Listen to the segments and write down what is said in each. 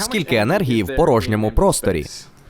Скільки енергії в порожньому просторі?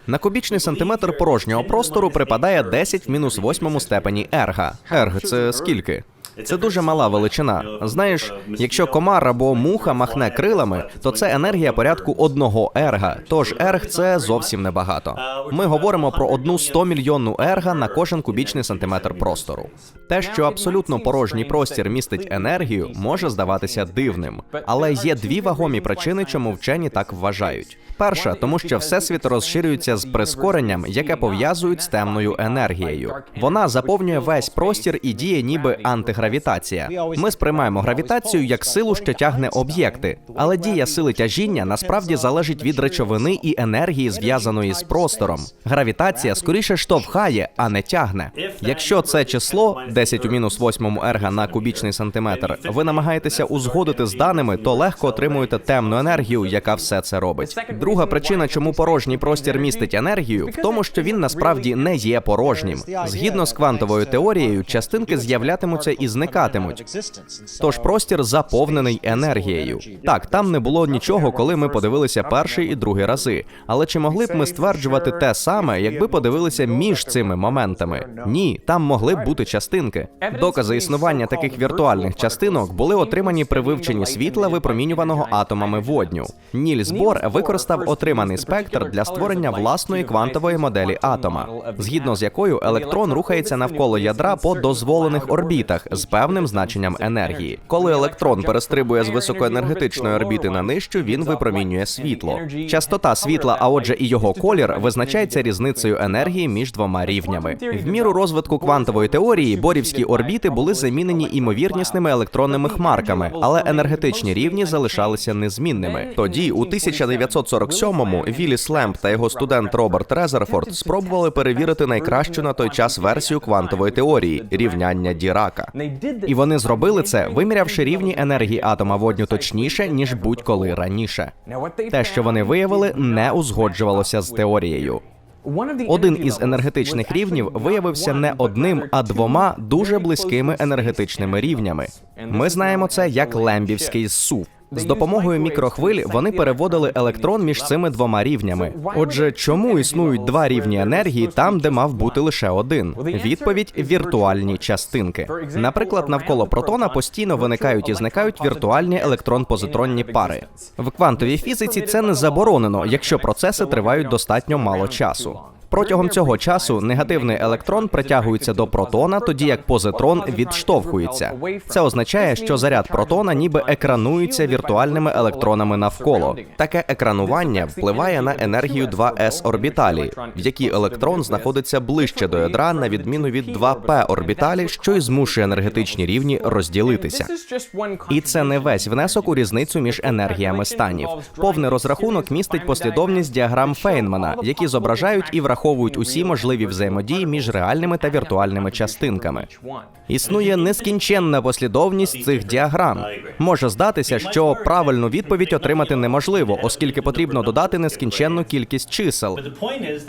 На кубічний сантиметр порожнього простору припадає 10 в мінус восьмому степені ерга. Ерг це скільки? Це дуже мала величина. Знаєш, якщо комар або муха махне крилами, то це енергія порядку одного ерга. Тож ерг це зовсім небагато. Ми говоримо про одну 100 мільйонну ерга на кожен кубічний сантиметр простору. Те, що абсолютно порожній простір містить енергію, може здаватися дивним, але є дві вагомі причини, чому вчені так вважають. Перша, тому що всесвіт розширюється з прискоренням, яке пов'язують з темною енергією. Вона заповнює весь простір і діє ніби антигравітація. Ми сприймаємо гравітацію як силу, що тягне об'єкти, але дія сили тяжіння насправді залежить від речовини і енергії, зв'язаної з простором. Гравітація скоріше штовхає, а не тягне. Якщо це число 10 у мінус восьмому ерга на кубічний сантиметр, ви намагаєтеся узгодити з даними, то легко отримуєте темну енергію, яка все це робить. Друга причина, чому порожній простір містить енергію, в тому, що він насправді не є порожнім. Згідно з квантовою теорією, частинки з'являтимуться і зникатимуть. Тож простір заповнений енергією. Так, там не було нічого, коли ми подивилися перший і другий рази. Але чи могли б ми стверджувати те саме, якби подивилися між цими моментами? Ні, там могли б бути частинки. Докази існування таких віртуальних частинок були отримані при вивченні світла, випромінюваного атомами водню. Нільс Бор використав отриманий спектр для створення власної квантової моделі атома, згідно з якою електрон рухається навколо ядра по дозволених орбітах з певним значенням енергії. Коли електрон перестрибує з високоенергетичної орбіти на нижчу, він випромінює світло. Частота світла, а отже, і його колір визначається різницею енергії між двома рівнями. В міру розвитку квантової теорії борівські орбіти були замінені імовірнісними електронними хмарками, але енергетичні рівні залишалися незмінними. Тоді, у 1947-му, Віліс Лемп та його студент Роберт Резерфорд спробували перевірити найкращу на той час версію квантової теорії рівняння Дірака. І вони зробили це, вимірявши рівні енергії атома водню точніше ніж будь-коли раніше. Те, що вони виявили, не узгоджувалося з теорією. Один із енергетичних рівнів виявився не одним, а двома дуже близькими енергетичними рівнями. Ми знаємо це як лембівський сув. З допомогою мікрохвиль вони переводили електрон між цими двома рівнями. Отже, чому існують два рівні енергії там, де мав бути лише один? Відповідь віртуальні частинки. Наприклад, навколо протона постійно виникають і зникають віртуальні електрон-позитронні пари. В квантовій фізиці це не заборонено, якщо процеси тривають достатньо мало часу. Протягом цього часу негативний електрон притягується до протона, тоді як позитрон відштовхується. Це означає, що заряд протона ніби екранується віртуальними електронами навколо. Таке екранування впливає на енергію 2s орбіталі, в якій електрон знаходиться ближче до ядра, на відміну від 2p орбіталі, що й змушує енергетичні рівні розділитися. І це не весь внесок у різницю між енергіями станів. Повний розрахунок містить послідовність діаграм Фейнмана, які зображають і враховують усі можливі взаємодії між реальними та віртуальними частинками. Існує нескінченна послідовність цих діаграм. Може здатися, що правильну відповідь отримати неможливо, оскільки потрібно додати нескінченну кількість чисел.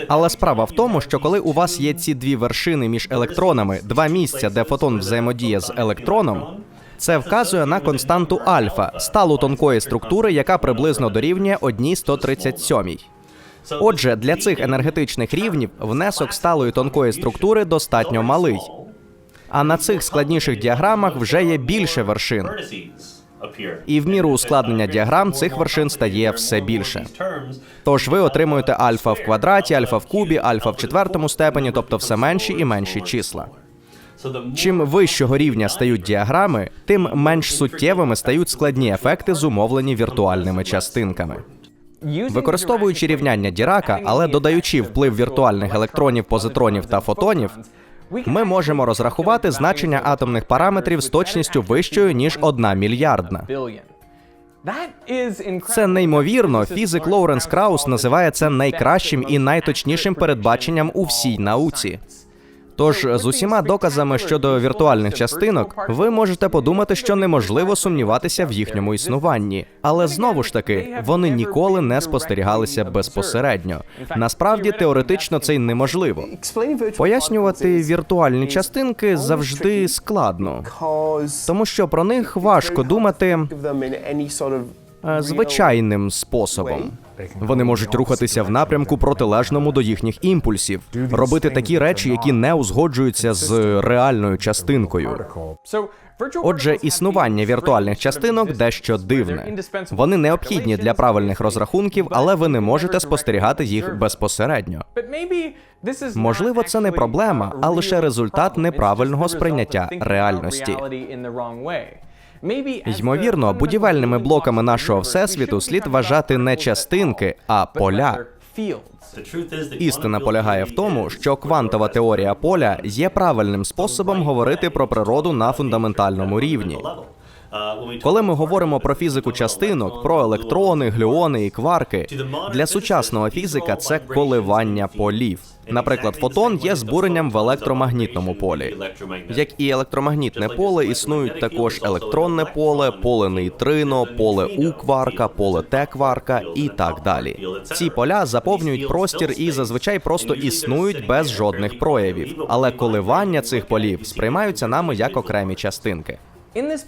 Але справа в тому, що коли у вас є ці дві вершини між електронами, два місця, де фотон взаємодіє з електроном. Це вказує на константу альфа, сталу тонкої структури, яка приблизно дорівнює 1,137. Отже, для цих енергетичних рівнів внесок сталої тонкої структури достатньо малий. А на цих складніших діаграмах вже є більше вершин. І в міру ускладнення діаграм цих вершин стає все більше. Тож ви отримуєте альфа в квадраті, альфа в кубі, альфа в четвертому степені, тобто все менші і менші числа. Чим вищого рівня стають діаграми, тим менш суттєвими стають складні ефекти, зумовлені віртуальними частинками. Використовуючи рівняння Дірака, але додаючи вплив віртуальних електронів, позитронів та фотонів, ми можемо розрахувати значення атомних параметрів з точністю вищою ніж одна мільярдна. Це неймовірно. Фізик Лоуренс Краус називає це найкращим і найточнішим передбаченням у всій науці. Тож з усіма доказами щодо віртуальних частинок, ви можете подумати, що неможливо сумніватися в їхньому існуванні, але знову ж таки вони ніколи не спостерігалися безпосередньо. Насправді теоретично це й неможливо. Пояснювати віртуальні частинки завжди складно, тому що про них важко думати звичайним способом. Вони можуть рухатися в напрямку протилежному до їхніх імпульсів, робити такі речі, які не узгоджуються з реальною частинкою. Отже, існування віртуальних частинок дещо дивне. Вони необхідні для правильних розрахунків, але ви не можете спостерігати їх безпосередньо. Можливо, це не проблема, а лише результат неправильного сприйняття реальності. Ймовірно, будівельними блоками нашого всесвіту слід вважати не частинки, а поля. Істина полягає в тому, що квантова теорія поля є правильним способом говорити про природу на фундаментальному рівні. Коли ми говоримо про фізику частинок, про електрони, глюони і кварки, для сучасного фізика це коливання полів. Наприклад, фотон є збуренням в електромагнітному полі. Як і електромагнітне поле, існують також електронне поле, поле нейтрино, поле У кварка, поле Т кварка і так далі. Ці поля заповнюють простір і зазвичай просто існують без жодних проявів. Але коливання цих полів сприймаються нами як окремі частинки.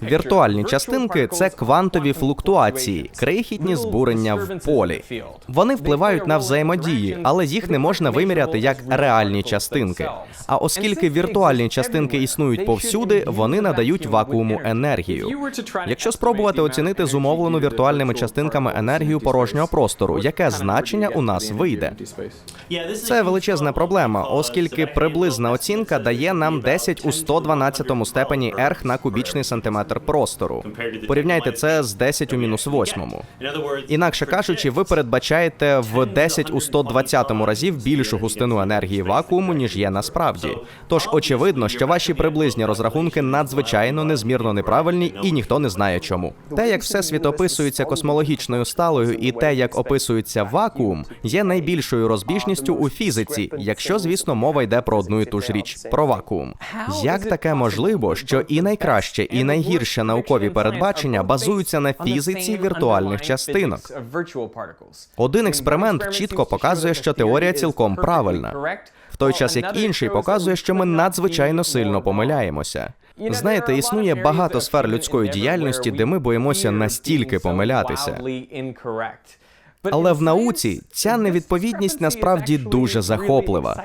Віртуальні частинки це квантові флуктуації, крихітні збурення в полі. Вони впливають на взаємодії, але їх не можна виміряти як реальні частинки. А оскільки віртуальні частинки існують повсюди, вони надають вакууму енергію. Якщо спробувати оцінити зумовлену віртуальними частинками енергію порожнього простору, яке значення у нас вийде? Це величезна проблема, оскільки приблизна оцінка дає нам 10 у 112 степені ерг на кубічний сантиметр простору. Порівняйте це з 10 у мінус 8. Інакше кажучи, ви передбачаєте в 10 у 120 разів більшу густину енергії вакууму, ніж є насправді. Тож очевидно, що ваші приблизні розрахунки надзвичайно незмірно неправильні, і ніхто не знає чому. Те, як всесвіт описується космологічною сталою, і те, як описується вакуум, є найбільшою розбіжністю у фізиці, якщо, звісно, мова йде про одну і ту ж річ про вакуум. Як таке можливо, що і найкраще, і найгірше наукові передбачення базуються на фізиці віртуальних частинок? Один експеримент чітко показує, що теорія цілком правильна, в той час як інший показує, що ми надзвичайно сильно помиляємося. Знаєте, існує багато сфер людської діяльності, де ми боїмося настільки помилятися. Але в науці ця невідповідність насправді дуже захоплива.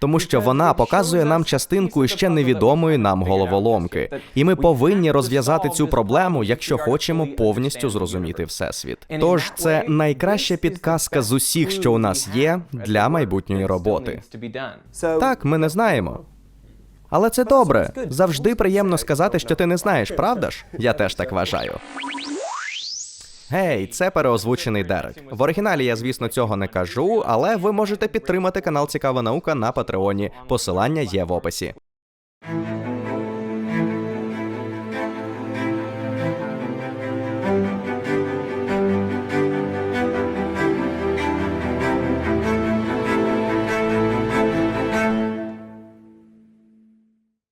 Тому що вона показує нам частинку іще невідомої нам головоломки, і ми повинні розв'язати цю проблему, якщо хочемо повністю зрозуміти всесвіт. Тож це найкраща підказка з усіх, що у нас є для майбутньої роботи. Так, ми не знаємо. Але це добре. Завжди приємно сказати, що ти не знаєш, правда ж? Я теж так вважаю. Гей, це переозвучений Дерек. В оригіналі я, звісно, цього не кажу, але ви можете підтримати канал Цікава наука на Патреоні. Посилання є в описі.